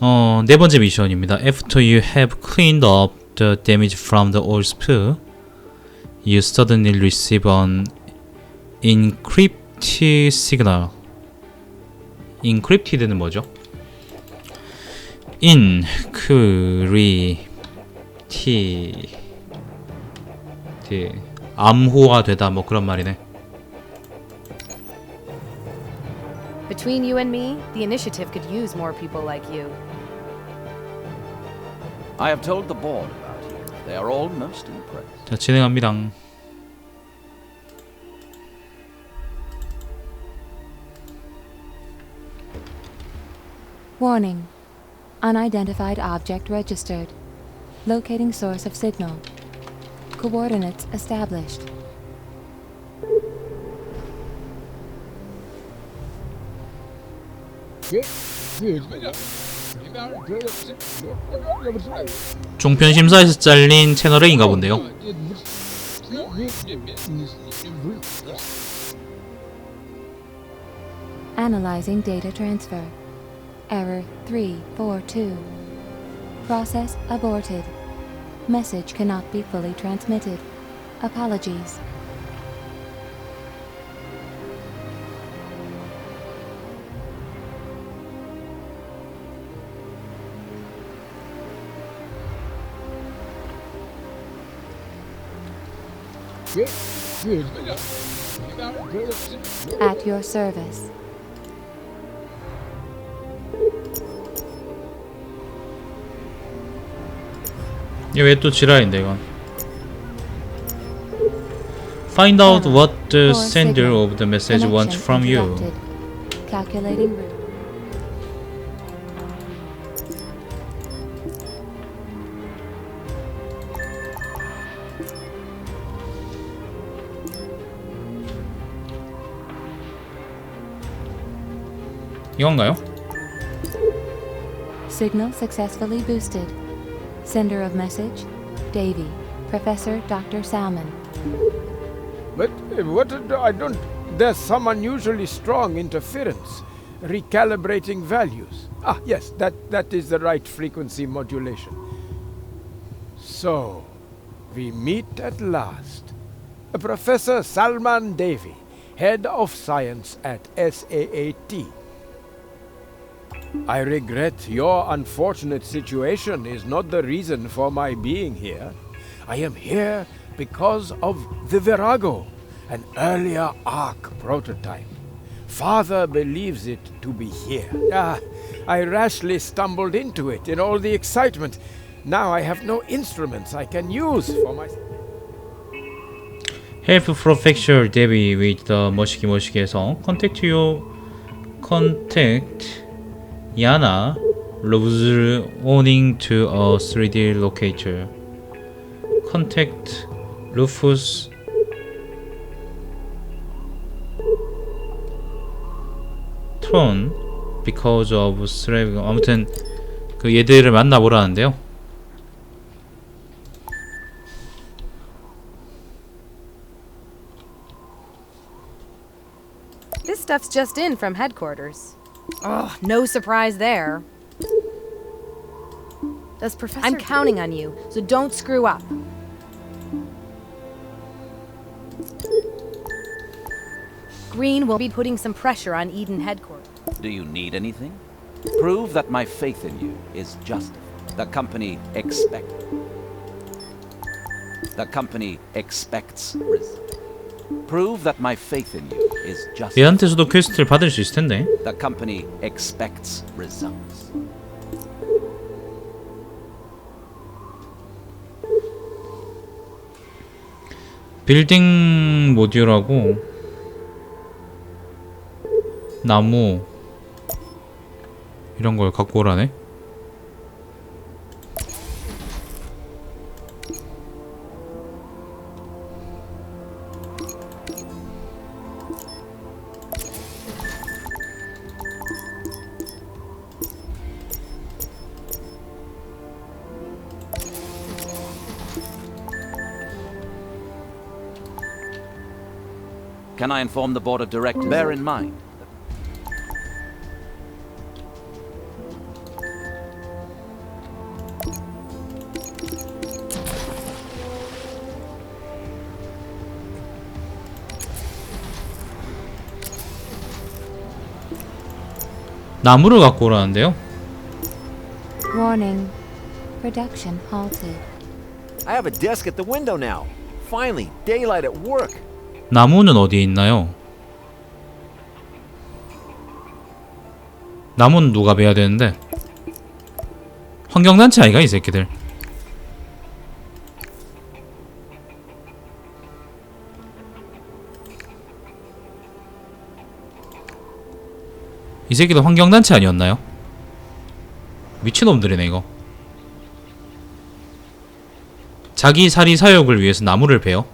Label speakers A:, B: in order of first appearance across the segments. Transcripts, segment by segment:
A: 어, 네 번째 미션입니다. After you have cleaned up the damage from the old spill, you suddenly receive an encrypted signal. encrypted는 뭐죠? encrypted 암호화 되다 뭐 그런 말이네.
B: Between you and me, the initiative could use more people like you.
C: I have told the board about you. They are all most impressed.
A: 자, 진행합니다.
D: Warning. Unidentified object registered. Locating source of signal. Coordinates established.
A: 종편 심사에서 잘린 채널A인가 본데요.
D: Analyzing data transfer. Error 342. Process aborted. Message cannot be fully transmitted. Apologies. At your service.
A: 이게 왜 또 지랄인데 이건? Find out what the
D: Or
A: sender
D: signal.
A: of the message wants
D: Connection
A: from you.
D: interrupted. Calculating route.
A: 이건가요?
D: Signal successfully boosted. Sender of message, Davy. Professor Dr. Salmon.
E: But uh, what d- I don't. There's some unusually strong interference. Recalibrating values. Ah, yes, that, that is the right frequency modulation. So, we meet at last. Uh, Professor Salman Davy, Head of Science at SAAT. I regret your unfortunate situation is not the reason for my being here. I am here because of the Virago, an earlier Ark prototype. Father believes it to be here. Ah, I rashly stumbled into it in all the excitement. Now I have no instruments I can use for my...
A: Help from Debbie with the Moshiki Moshiki song. Contact your contact. Yana loves owning to a 3D locator. Contact Rufus Tron because of slave 아무튼 그 얘들을 만나보라는데요.
B: This stuff's just in from headquarters. Oh, no surprise there. Does Professor I'm counting on you, so don't screw up. Green will be putting some pressure on Eden headquarters.
C: Do you need anything? Prove that my faith in you is justified. The company expect. The company expects res- Prove that my faith in you is justified.
A: 얘한테서도 퀘스트를 받을 수 있을 텐데.
C: The company expects results.
A: 빌딩 모듈하고 나무 이런 걸 갖고 오라네.
C: Can I inform the board of directors? Bear in mind.
A: 나무를 갖고 오라는데요?
D: Warning. Production halted.
F: I have a desk at the window now. Finally, daylight at work.
A: 나무는 어디에 있나요? 나무는 누가 베야 되는데? 환경단체 아이가 이 새끼들. 이 새끼들 환경단체 아니었나요? 미친놈들이네 이거. 자기 사리 사욕을 위해서 나무를 베어?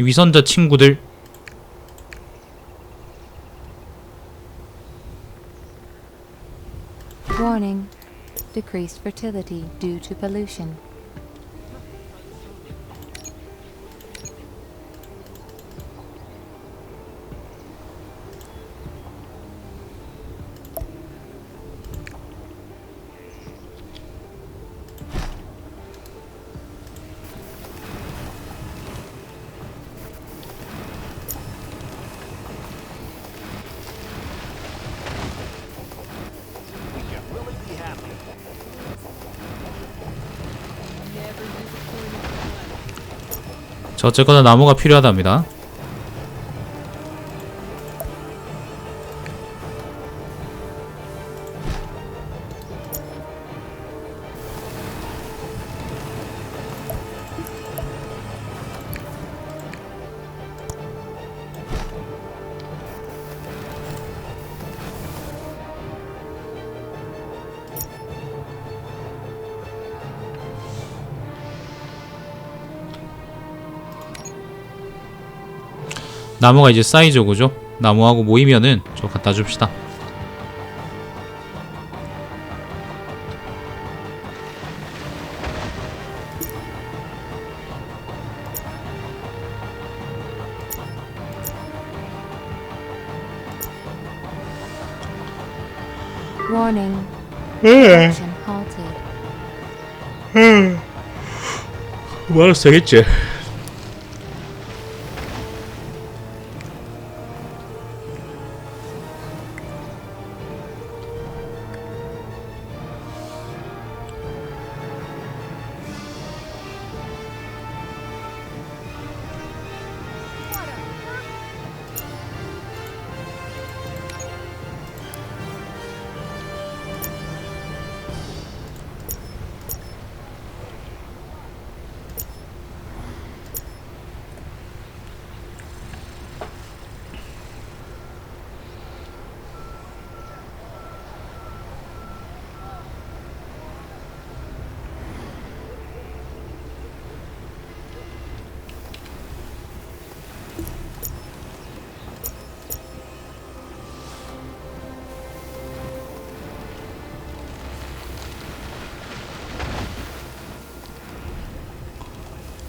A: 위선자 친구들
D: Warning. Decreased fertility due to pollution.
A: 저 어쨌거나 나무가 필요하답니다. 나무가 이제 사이즈 오고죠. 나무하고 모이면은 저 갖다 줍시다.
D: Warning. Production halted.
A: 뭐하러 써겠지?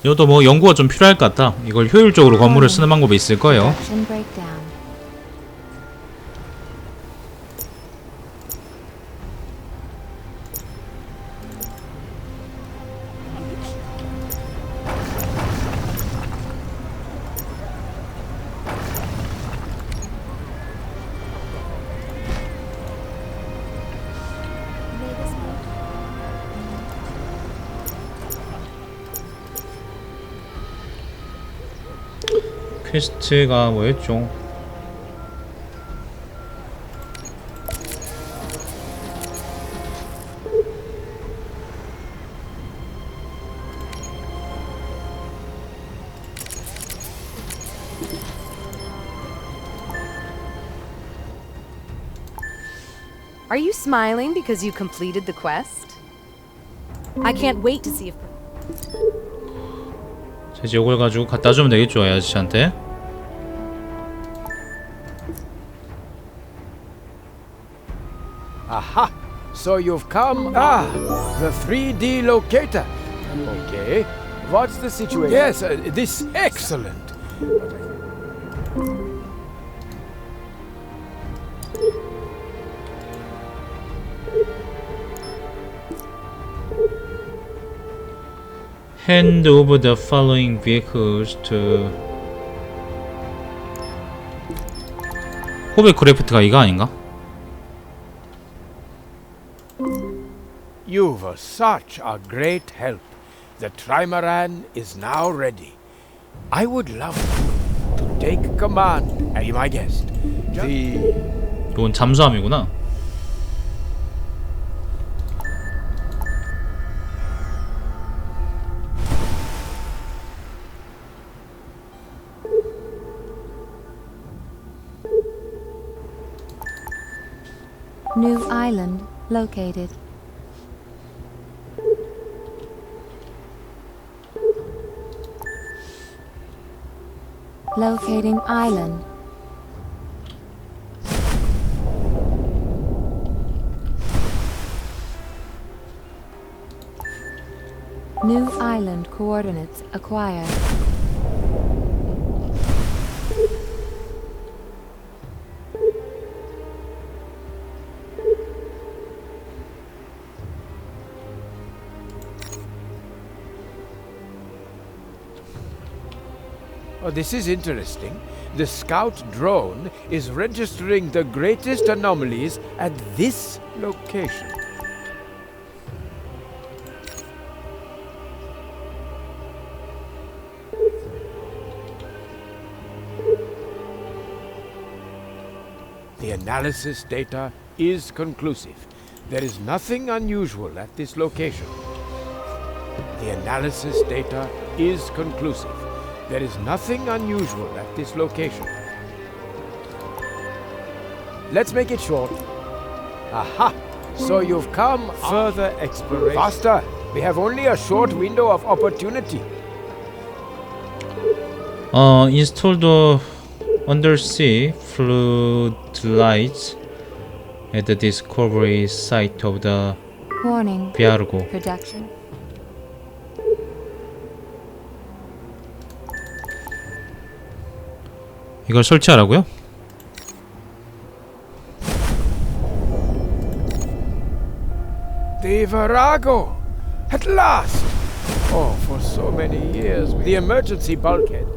A: 이것도 뭐 연구가 좀 필요할 것 같다. 이걸 효율적으로 건물을 쓰는 방법이 있을 거예요. 퀘스트가 뭐였죠?
B: Are you smiling because you completed the quest? I can't wait to see if.
A: 자, 이제 이걸 가지고 갖다 주면 되겠죠, 이 아저씨한테.
E: Aha! so you've come. Ah, the 3D locator. Okay. What's the situation? Yes, uh, this excellent.
A: Hand over the following vehicles to 호베크래프트가 이거 아닌가?
E: You were such a great help. The trimaran is now ready. I would love you to take command and be my guest. The
A: 이건 잠수함이구나.
D: New island located. Locating island. New island coordinates acquired.
E: This is interesting. The scout drone is registering the greatest anomalies at this location. The analysis data is conclusive. There is nothing unusual at this location. The analysis data is conclusive. There is nothing unusual at this location. Let's make it short. Aha! So you've come further exploration. Faster! We have only a short window of opportunity.
A: 어, install the undersea floodlights at the discovery site of the
D: Warning.
A: Viargo.
D: Production.
A: 이걸 설치하라고요?
E: The Virago! At last! Oh, for so many years. The emergency bulkhead.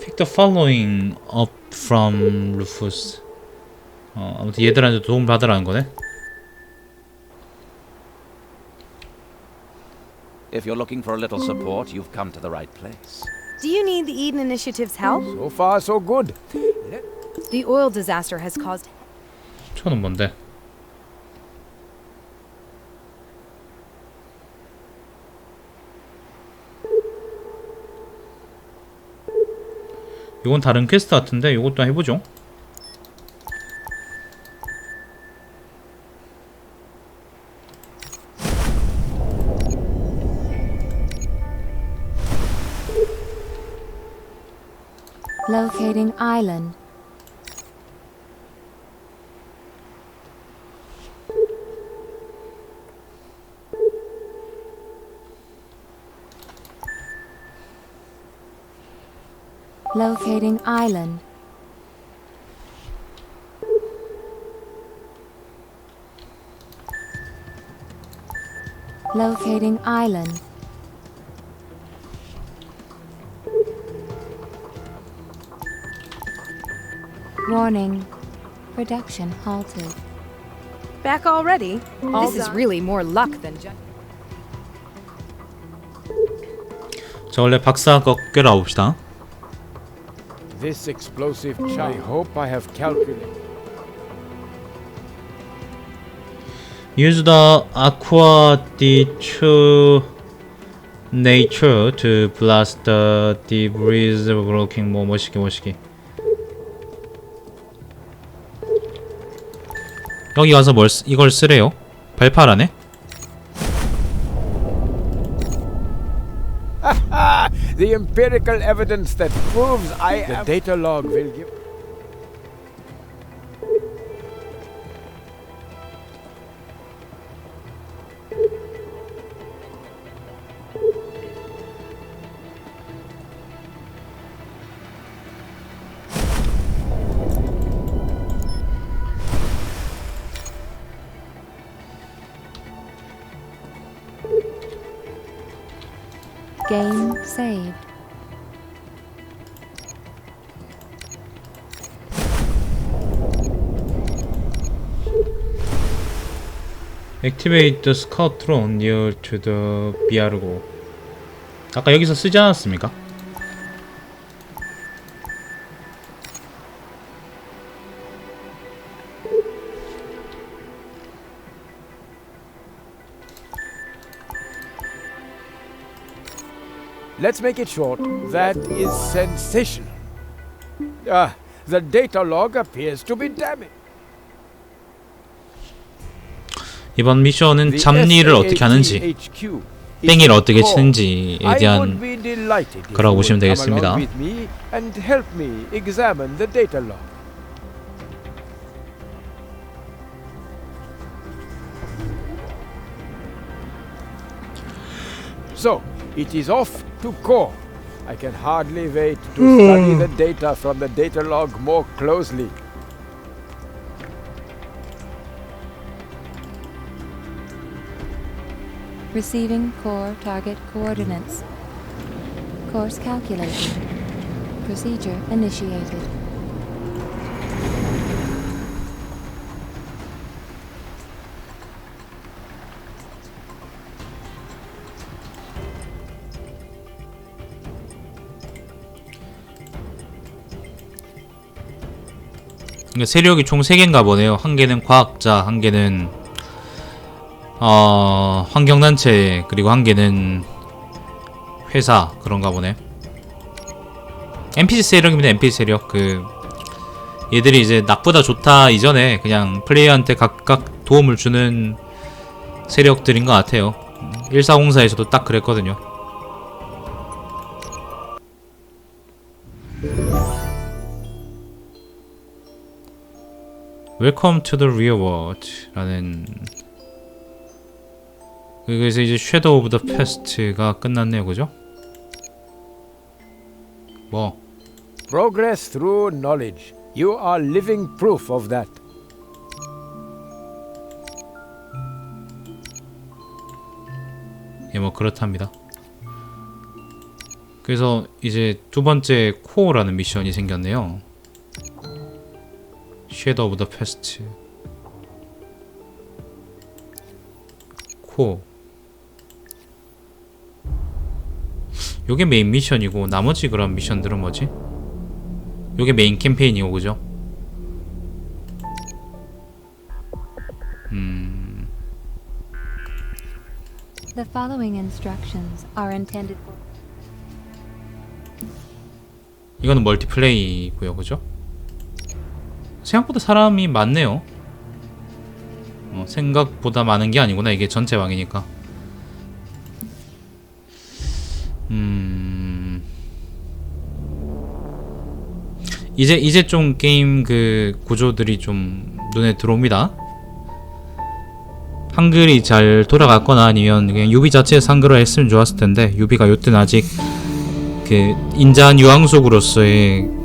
A: Pick the following up from Rufus. 어, 아무튼 얘들한테 도움 받으라는 거네.
C: If you're looking for a little support, you've come to the right place.
B: Do you need the Eden Initiative's help?
E: So far, so good.
B: The oil disaster has caused
A: 저는 뭔데? 이건 다른 퀘스트 같은데 이것도 해보죠.
D: Island. Locating island. Locating island. Warning. Production halted.
B: back already.
D: All
B: this is
D: done.
B: really more luck than just.
A: 자 원래 박사 거 꿰러 봅시다.
E: This explosive ch- I hope I have calculated.
A: Use the aqua detu nature to blast the debris blocking 뭐 멋있게 멋있게 여기 와서 뭘 쓰, 이걸 쓰래요? 발팔하네?
E: the empirical evidence that proves I am. The data log will give.
D: Game saved.
A: Activate the scout drone near to the BR고 아까 여기서 쓰지 않았습니까?
E: Let's make it short. That is sensational. Ah, the data log appears to be damaged.
A: 이번 미션은
E: The
A: 잡리를 어떻게 하는지
E: SAAT-HQ is
A: 뺑이를
E: the
A: 어떻게
E: core.
A: 치는지에
E: I would
A: 대한
E: be delighted if
A: 거라고
E: you
A: 보시면
E: would come
A: 되겠습니다.
E: along with me and help me examine the data log. So, it is off to core. I can hardly wait to study the hmm. data from the data log more closely.
D: Receiving core target coordinates. Course calculated. Procedure initiated.
A: 그러니까 세력이 총 3개인가 보네요. 한 개는 과학자, 한 개는 어, 환경단체, 그리고 한 개는 회사 그런가 보네. NPC 세력입니다. NPC 세력. 그 얘들이 이제 나쁘다 좋다 이전에 그냥 플레이어한테 각각 도움을 주는 세력들인 것 같아요. 1404에서도 딱 그랬거든요. Welcome to the real world라는 그래서 이제 Shadow of the Past가 끝났네요, 그죠? 뭐
E: Progress through knowledge. You are living proof of that.
A: 예, 뭐 그렇답니다. 그래서 이제 두 번째 코어라는 미션이 생겼네요. Shadow of the Past. 코어. 요게 메인 미션이고 나머지 그런 미션들은 뭐지? 요게 메인 캠페인이고 그죠? 음,
D: The following instructions are intended for
A: 이거는 멀티플레이고요, 그죠? 생각보다 사람이 많네요. 어, 생각보다 많은 게 아니구나. 이게 전체 왕이니까. 음. 이제 이제 좀 게임 그 구조들이 좀 눈에 들어옵니다. 한글이 잘 돌아갔거나 아니면 그냥 유비 자체에서 한글을 했으면 좋았을 텐데 유비가 요때는 아직 그 인자한 유황속으로서의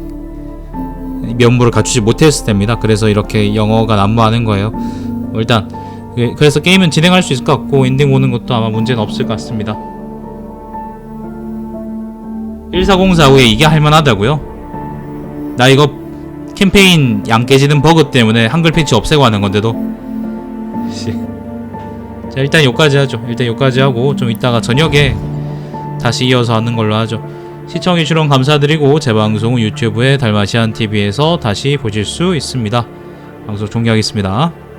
A: 면모를 갖추지 못했을 때입니다. 그래서 이렇게 영어가 난무하는 거예요. 일단 그- 그래서 게임은 진행할 수 있을 것 같고 엔딩 오는 것도 아마 문제는 없을 것 같습니다. 1404 후에 이게 할만하다고요? 나 이거 캠페인 양 깨지는 버그 때문에 한글 패치 없애고 하는 건데도 씨. 자 일단 여기까지 하죠. 일단 여기까지 하고 좀 이따가 저녁에 다시 이어서 하는 걸로 하죠. 시청해주셔서 감사드리고 제 방송은 유튜브에 달마시안 TV에서 다시 보실 수 있습니다. 방송 종료하겠습니다.